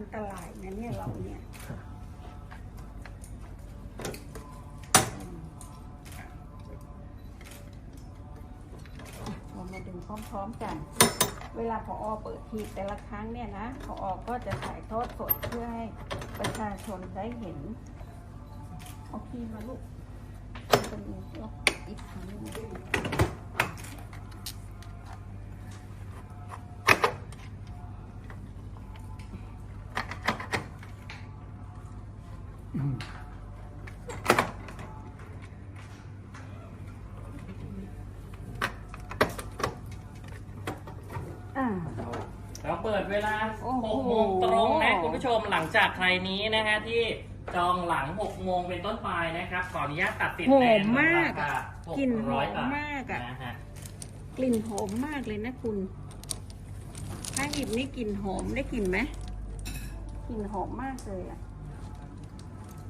อันตรายนะเนี่ยเราเนี่ยเรามาดูพร้อมๆกัน เวลาพออเปิดทีแต่ละครั้งเนี่ยนะพออก็จะถ่ายทอดสดเพื่อให้ประชาชนได้เห็นเอาพีมาลูกเป็นอีกครั้งหนึ่ง อ่า เราเปิดเวลาโอ้โห 6โมงตรงนะคุณผู้ชมหลังจากใครนี้นะฮะที่จองหลัง 6 โมงเป็นต้นไปนะครับ ขออนุญาตตัดสิทธิ์หอแทมนมากราอะคากลิ่นหอม600บาทมากอะ นะฮะกลิ่นหอมมากเลยนะคุณ ถ้าหยิบนี่กลิ่นหอมได้กลิ่นไหมกลิ่นหอมมากเลยอะ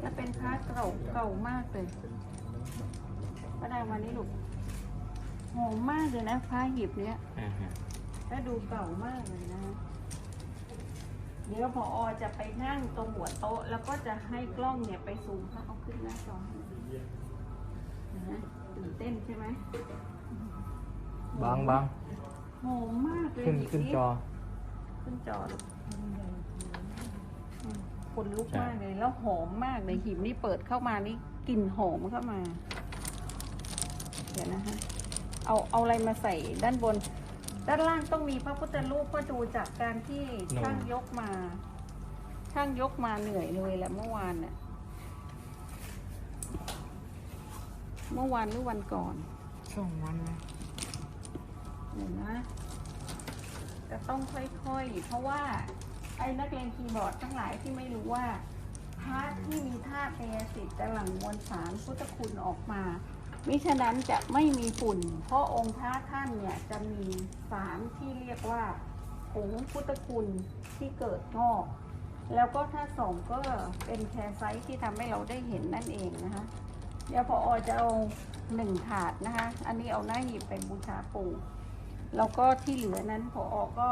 แล้วเป็นพระเก่าเก่ามากเลยป้าดามานี่ลูกหอมมากเลยนะพระหยิบเนี้ยอ่าฮะแล้วดูเก่ามากเลยนะ เดี๋ยวพออจะไปนั่งตรงหัวโต๊ะ แล้วก็จะให้กล้องเนี่ยไปซูมถ้าเอาขึ้นหน้าจอให้ดูนะตื่นเต้นใช่ไหมบางบางหอมมากเลยขึ้นหยิบขึ้นสิจอ ขึ้นจอลูกอืม คนลุกมากเลยแล้วหอมมากเลยหิมนี่เปิดเข้ามานี่กลิ่นหอมเข้ามา เดี๋ยวนะฮะเอาเอาอะไรมาใส่ด้านบน ด้านล่างต้องมีพระพุทธรูปก็ดูจากการที่ช่างยกมา ช่างยกมาเหนื่อยเลยแหละเมื่อวานเนี่ยเมื่อวานหรือวันก่อนสองวันนะเดี๋ยวนะจะต้องค่อยๆ เพราะว่า ไอ้นักเรียนคีย์บอร์ดทั้งหลายที่ไม่รู้ว่าธาตุที่มีธาตุเทสิตจะหลั่งมวลสารพุทธคุณออกมามิฉะนั้นจะไม่มีฝุ่น เพราะองค์พระท่านเนี่ยจะมีสารที่เรียกว่าผงพุทธคุณที่เกิดงอก แล้วก็ถ้าส่องก็เป็นแคร์ไซต์ที่ทำให้เราได้เห็นนั่นเองนะคะ เดี๋ยวพออจะเอาหนึ่งถาดนะคะ อันนี้เอาหน้าหยิบไปบูชาปู่แล้วก็ที่เหลือนั้นพออก็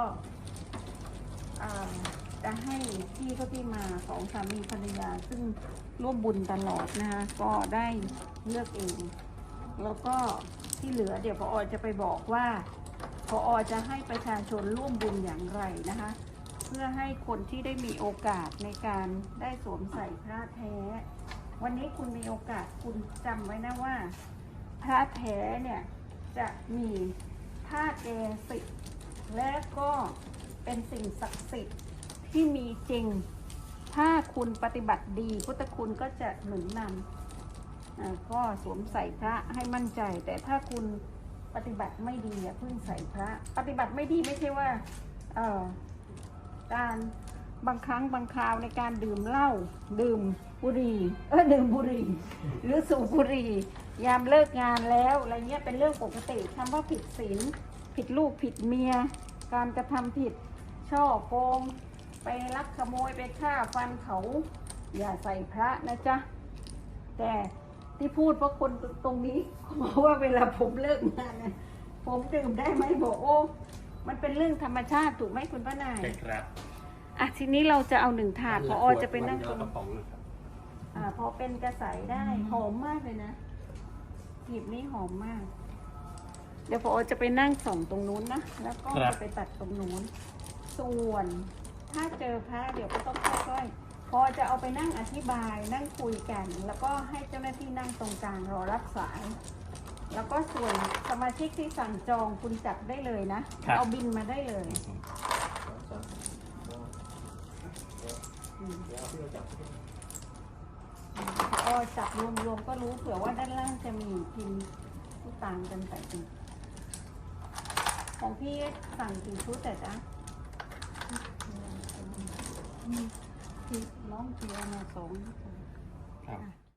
จะให้พี่ก็ที่มาของสามีภรรยา ซึ่งร่วมบุญตลอดนะคะก็ได้เลือกเอง แล้วก็ที่เหลือเดี๋ยวพออจะไปบอกว่าพออจะให้ประชาชนร่วมบุญอย่างไรนะคะ เพื่อให้คนที่ได้มีโอกาสในการได้สวมใส่พระแท้ วันนี้คุณมีโอกาสคุณจำไว้นะว่า พระแท้เนี่ยจะมีธาตุเอสิและก็ เป็นสิ่งศักดิ์สิทธิ์ที่มีจริง ถ้าคุณปฏิบัติดี พุทธคุณก็จะหนุนนำก็สวมใส่พระให้มั่นใจ แต่ถ้าคุณปฏิบัติไม่ดีอย่าเพิ่งใส่พระ ปฏิบัติไม่ดีไม่ใช่ว่าการบางครั้งบางคราวในการดื่มเหล้าดื่มบุหรี่เออดื่มบุหรี่หรือสูบบุหรี่ยามเลิกงานแล้วอะไรเงี้ยเป็นเรื่องปกติคำว่าผิดศีลผิดลูกผิดเมีย การกระทำผิด ช่อโกง ไปลักขโมยไปฆ่าฟันเขา อย่าใส่พระนะจ๊ะ แต่ที่พูดเพราะคนตรงนี้เพราะว่าเวลาผมเลิกงานนะผมดื่มได้ไหมบอกโอ้ มันเป็นเรื่องธรรมชาติถูกไหมคุณป้านายใช่ครับอะทีนี้เราจะเอาหนึ่งถาดพออจะไปนั่งตรงกระป๋องนะครับอ่าพอเป็นกระใสได้หอมมากเลยนะหยิบนี่หอมมาก เดี๋ยวพอจะไปนั่งส่องตรงนู้นนะ แล้วก็ครับจะไปตัดตรงนู้น ส่วน ถ้าเจอพระเดี๋ยวก็ต้องค่อยๆ พอจะเอาไปนั่งอธิบายนั่งคุยกัน แล้วก็ให้เจ้าหน้าที่นั่งตรงกลางรอรับสาย แล้วก็ส่วนสมาชิกที่สั่งจองคุณจัดได้เลยนะ ครับ เอาบินมาได้เลยอืมพอจับรวมๆก็รู้เผื่อว่าด้านล่างจะมีพิมพ์ที่ต่างกันแต่จริงของพี่สั่งกี่ชุดแต่จ๊ะอืมพี่ น้องเทียมาสอง ครับอะ